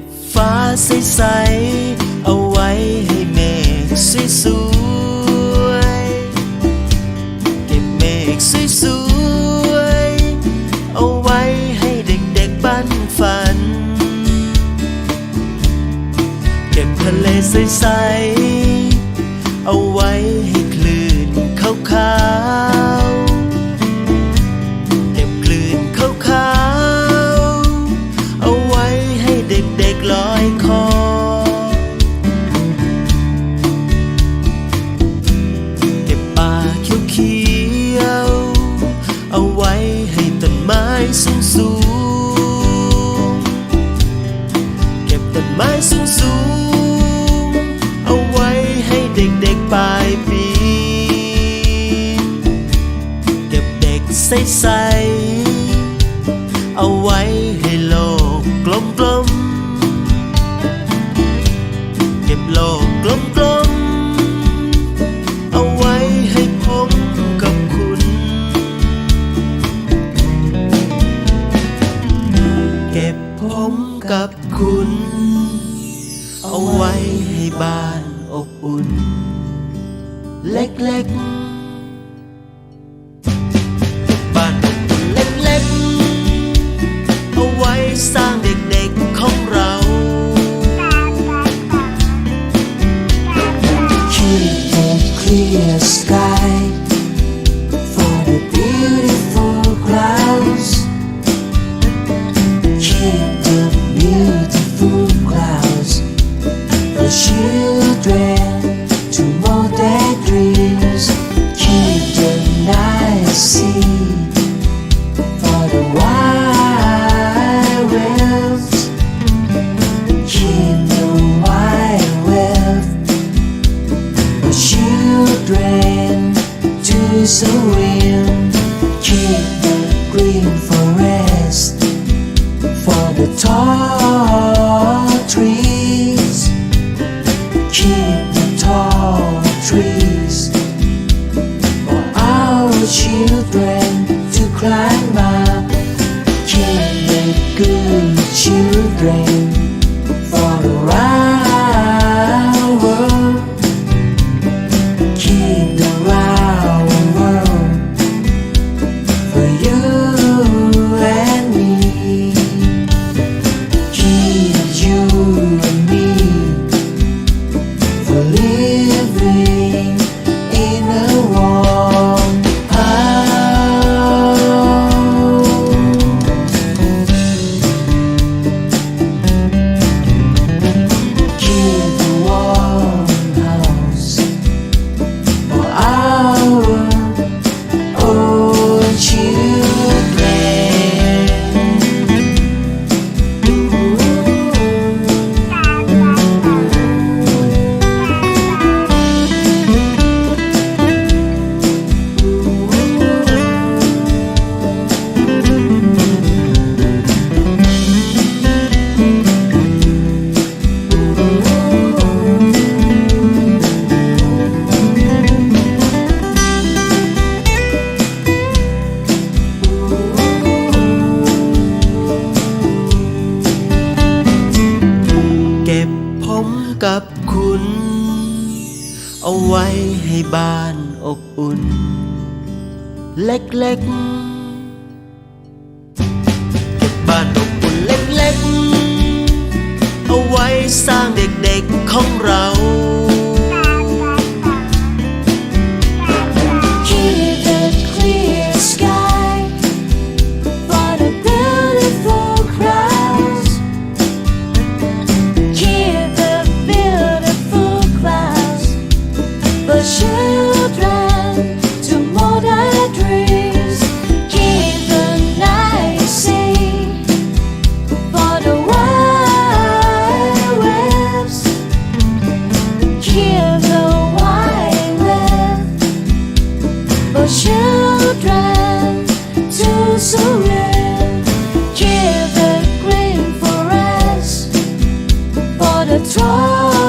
บฟ้าใสๆเอาไว้ให้เมฆสวยๆเก็บเมฆสวยๆเอาไว้ให้เด็กๆบ้านฝัน เก็บทะเลใสๆ ใสๆเอาไว้ให้โลกกลมๆเก็บโลกกลมๆเอาไว้ให้ผมกับคุณ เก็บผมกับคุณ เอาไว้ให้บ้านอบอุ่น เล็กๆ green forest for the tall trees. Keep the tall trees for our children to climb up. เล็กๆ เก็บบ้านอบอุ่นเล็กๆ เอาไว้สร้างเด็กๆของเรา hear the violin for children to. Give the green for the.